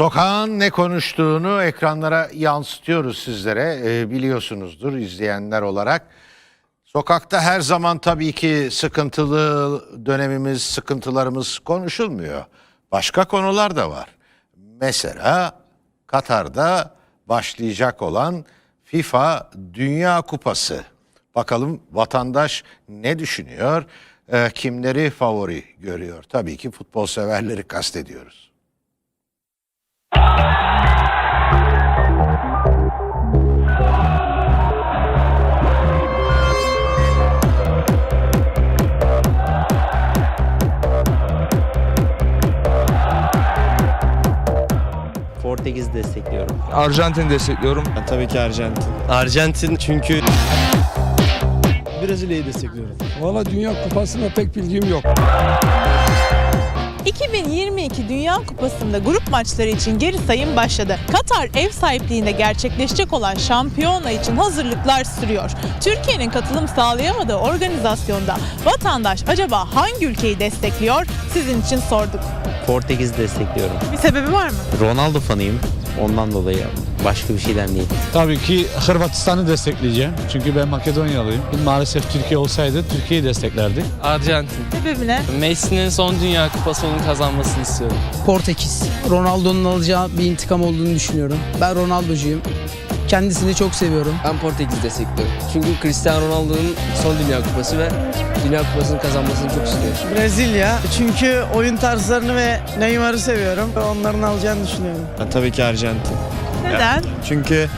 Sokağın ne konuştuğunu ekranlara yansıtıyoruz sizlere. Ee, biliyorsunuzdur izleyenler olarak. Sokakta her zaman tabii ki sıkıntılı dönemimiz, sıkıntılarımız konuşulmuyor. Başka konular da var. Mesela Katar'da başlayacak olan FIFA Dünya Kupası. Bakalım vatandaş ne düşünüyor? Ee, kimleri favori görüyor? Tabii ki futbol severleri kastediyoruz. Portekiz destekliyorum. Arjantin destekliyorum. Ben tabii ki Arjantin. Arjantin çünkü Brezilya'yı destekliyorum. Valla Dünya Kupası'nda pek bilgim yok. 2022 Dünya Kupası'nda grup maçları için geri sayım başladı. Katar ev sahipliğinde gerçekleşecek olan şampiyona için hazırlıklar sürüyor. Türkiye'nin katılım sağlayamadığı organizasyonda vatandaş acaba hangi ülkeyi destekliyor? Sizin için sorduk. Portekiz destekliyorum. Bir sebebi var mı? Ronaldo fanıyım. Ondan dolayı başka bir şeyden değil. Tabii ki Hırvatistan'ı destekleyeceğim. Çünkü ben Makedonyalıyım. Maalesef Türkiye olsaydı Türkiye'yi desteklerdik. Arjantin. Sebebi ne? Messi'nin son Dünya Kupası'nın kazanmasını istiyorum. Portekiz. Ronaldo'nun alacağı bir intikam olduğunu düşünüyorum. Ben Ronaldo'cuyum. Kendisini çok seviyorum. Ben Portekiz destekliyorum. Çünkü Cristiano Ronaldo'nun son Dünya Kupası ve Dünya Kupası'nı kazanmasını çok istiyorum. Brezilya. Çünkü oyun tarzlarını ve Neymar'ı seviyorum. Onların alacağını düşünüyorum. Ben tabii ki Arjantin. Neden? Çünkü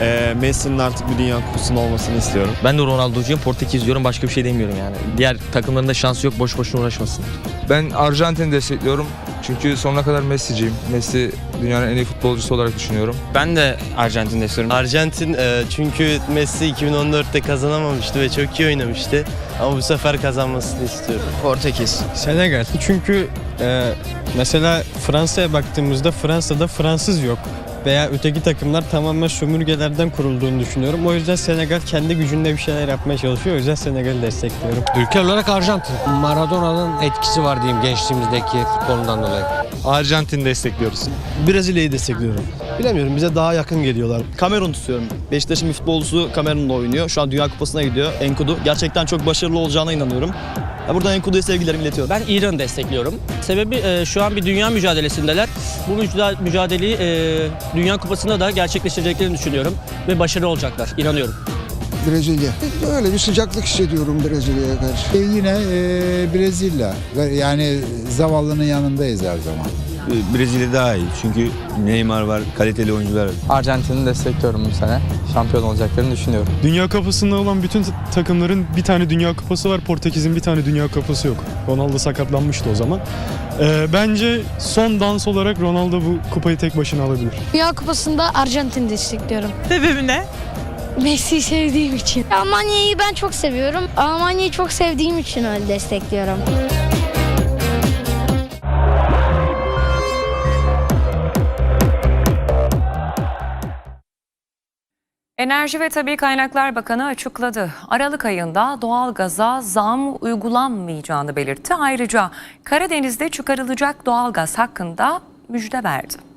e, Messi'nin artık bir Dünya Kupası'nın olmasını istiyorum. Ben de Ronaldo'cuyum. Portekiz diyorum. Başka bir şey demiyorum yani. Diğer takımların da şansı yok. Boş boşuna uğraşmasın. Ben Arjantin destekliyorum. Çünkü sonuna kadar Messi'ciyim. Messi dünyanın en iyi futbolcusu olarak düşünüyorum. Ben de Arjantin. Arjantin e, çünkü Messi 2014'te kazanamamıştı ve çok iyi oynamıştı. Ama bu sefer kazanmasını istiyorum. Portekiz. Senegal. Çünkü e, mesela Fransa'ya baktığımızda Fransa'da Fransız yok. Veya öteki takımlar tamamen sömürgelerden kurulduğunu düşünüyorum. O yüzden Senegal kendi gücünde bir şeyler yapmaya çalışıyor. O yüzden Senegal'i destekliyorum. Ülke olarak Arjantin. Maradona'nın etkisi var diyeyim gençliğimizdeki futbolundan dolayı. Arjantin destekliyoruz. Brezilya'yı destekliyorum. Bilemiyorum bize daha yakın geliyorlar. Kamerun tutuyorum. Beşiktaş'ın bir futbolcusu Kamerun'da oynuyor. Şu an Dünya Kupası'na gidiyor. Enkudu. Gerçekten çok başarılı olacağına inanıyorum. Buradan Enkudu'ya sevgilerimi iletiyorum. Ben İran'ı destekliyorum. Sebebi e, şu an bir dünya mücadelesindeler. Bu mücadele, mücadeleyi e, Dünya Kupası'nda da gerçekleştireceklerini düşünüyorum. Ve başarılı olacaklar. İnanıyorum. Brezilya. Öyle bir sıcaklık hissediyorum Brezilya'ya karşı. yine Brezilya. Yani zavallının yanındayız her zaman. Brezilya daha iyi. Çünkü Neymar var. Kaliteli oyuncular var. Arjantin'i destekliyorum bu sene. Şampiyon olacaklarını düşünüyorum. Dünya Kupası'nda olan bütün takımların bir tane Dünya Kupası var. Portekiz'in bir tane Dünya Kupası yok. Ronaldo sakatlanmıştı o zaman. E, bence son dans olarak Ronaldo bu kupayı tek başına alabilir. Dünya Kupası'nda Arjantin destekliyorum. Sebebi ne? Messi'yi sevdiğim için. Almanya'yı ben çok seviyorum. Almanya'yı çok sevdiğim için öyle destekliyorum. Enerji ve Tabi Kaynaklar Bakanı açıkladı. Aralık ayında doğalgaza zam uygulanmayacağını belirtti. Ayrıca Karadeniz'de çıkarılacak doğalgaz hakkında müjde verdi.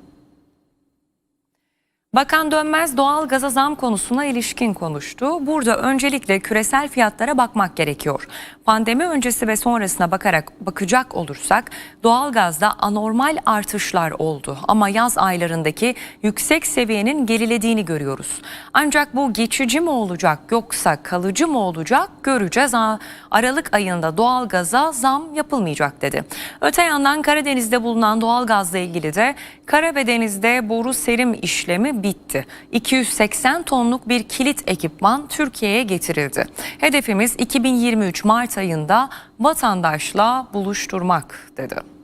Bakan Dönmez doğal gaza zam konusuna ilişkin konuştu. Burada öncelikle küresel fiyatlara bakmak gerekiyor. Pandemi öncesi ve sonrasına bakarak bakacak olursak doğalgazda anormal artışlar oldu ama yaz aylarındaki yüksek seviyenin gerilediğini görüyoruz. Ancak bu geçici mi olacak yoksa kalıcı mı olacak göreceğiz. Aralık ayında doğalgaza zam yapılmayacak dedi. Öte yandan Karadeniz'de bulunan doğalgazla ilgili de kara ve denizde boru serim işlemi bitti. 280 tonluk bir kilit ekipman Türkiye'ye getirildi. Hedefimiz 2023 Mart ayında vatandaşla buluşturmak dedi.